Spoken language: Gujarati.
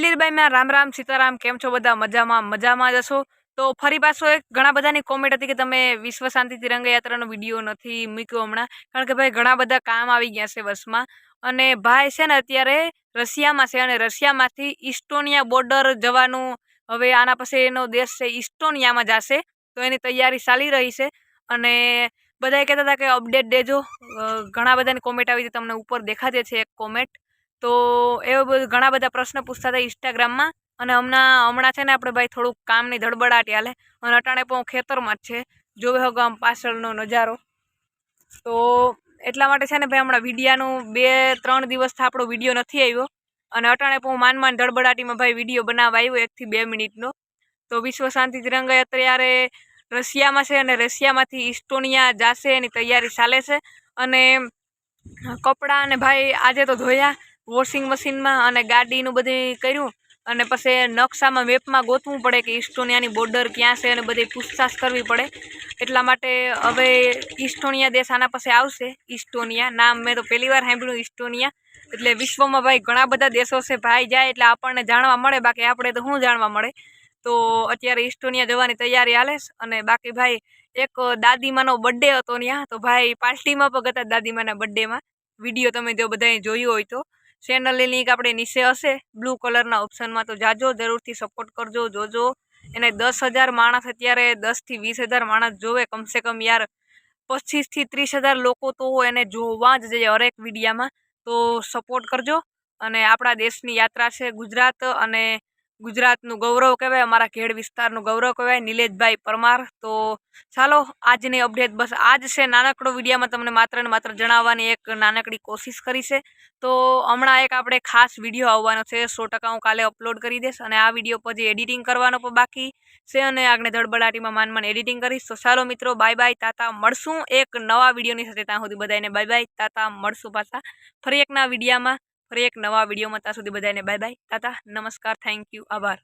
ભાઈ મેં રામ રામ, સીતારામ, કેમ છો બધા? મજામાં મજામાં જ હશો? તો ફરી પાછો એક ઘણા બધાની કોમેન્ટ હતી કે તમે વિશ્વ શાંતિ તિરંગ યાત્રાનો વીડિયો નથી મૂક્યો હમણાં. કારણ કે ભાઈ ઘણા બધા કામ આવી ગયા છે બસમાં. અને ભાઈ છે ને અત્યારે રશિયામાં છે અને રશિયામાંથી ઇસ્ટોનિયા બોર્ડર જવાનું હવે આના પછી એનો દેશ છે ઇસ્ટોનિયામાં જશે. તો એની તૈયારી ચાલી રહી છે. અને બધાએ કહેતા હતા કે અપડેટ દેજો. ઘણા બધાની કોમેન્ટ આવી હતી, તમને ઉપર દેખાતી છે એક કોમેન્ટ તો એવા બધું, ઘણા બધા પ્રશ્ન પૂછતા હતા ઇન્સ્ટાગ્રામમાં અને હમણાં હમણાં છે ને આપણે ભાઈ થોડુંક કામની ધડબડાટી હાલે અને અટાણે પણ ખેતરમાં જ છે. જોવે હગો આમ પાછળનો નજારો. તો એટલા માટે છે ને ભાઈ હમણાં વિડીયાનું બે, ત્રણ દિવસથી આપણો વીડિયો નથી આવ્યો અને અટાણે પણ માન માન ધડબડાટીમાં ભાઈ વીડિયો બનાવવા આવ્યો એકથી બે મિનિટનો. તો વિશ્વ શાંતિ તિરંગા અત્યારે રશિયામાં છે અને રશિયામાંથી ઇસ્ટોનિયા જાશે એની તૈયારી ચાલે છે. અને કપડાં અને ભાઈ આજે તો ધોયા વોશિંગ મશીનમાં અને ગાડીનું બધું કર્યું. અને પછી નકશામાં મેપમાં ગોતવું પડે કે ઇસ્ટોનિયાની બોર્ડર ક્યાં છે અને બધી પૂછતાછ કરવી પડે. એટલા માટે હવે ઇસ્ટોનિયા દેશ આના પાસે આવશે. ઇસ્ટોનિયા નામ મેં તો પહેલી વાર સાંભળ્યું ઇસ્ટોનિયા એટલે વિશ્વમાં ભાઈ ઘણા બધા દેશો છે, ભાઈ જાય એટલે આપણને જાણવા મળે. બાકી આપણે તો શું જાણવા મળે? તો અત્યારે ઇસ્ટોનિયા જવાની તૈયારી હાલે અને બાકી ભાઈ એક દાદીમાનો બર્થડે હતો ત્યાં તો ભાઈ પાર્ટીમાં પણ હતા દાદીમાના બર્થડેમાં વીડિયો તમે જો બધાએ જોયું હોય તો. ચેનલની લિંક આપણે નીચે હશે. બ્લુ કલરના ઓપ્શનમાં તો જાજો, જરૂરથી સપોર્ટ કરજો, જોજો. એને દસ હજાર માણસ અત્યારે દસથી વીસ હજાર માણસ જોવે, કમસે કમ યાર પચીસથી ત્રીસ હજાર લોકો તો એને જોવા જ જઈએ હરેક વિડીયામાં તો સપોર્ટ કરજો. અને આપણા દેશની યાત્રા છે ગુજરાત અને ગુજરાતનું ગૌરવ કહેવાય, અમારા ખેડ વિસ્તારનું ગૌરવ કહેવાય, નિલેશભાઈ પરમાર. તો ચાલો, આજની અપડેટ બસ આજ છે. નાનકડો વિડીયામાં તમને માત્ર ને માત્ર જણાવવાની એક નાનકડી કોશિશ કરી છે. તો હમણાં એક આપણે ખાસ વીડિયો આવવાનો છે. સો ટકા હું કાલે અપલોડ કરી દઈશ અને આ વીડિયો પછી એડિટિંગ કરવાનો પણ બાકી છે અને આગળ ધડબડાટીમાં માન એડિટિંગ કરીશ. તો ચાલો મિત્રો, બાય બાય, તાતા મળશું એક નવા વિડીયોની સાથે. ત્યાં સુધી બધાને બાય બાય, તાતા મળશું પાછા. ફરી એકના વિડીયામાં. ફરી એક નવા વિડીયોમાં ત્યાં સુધી બધાને બાય બાય તાતા નમસ્કાર થેન્ક યુ આભાર.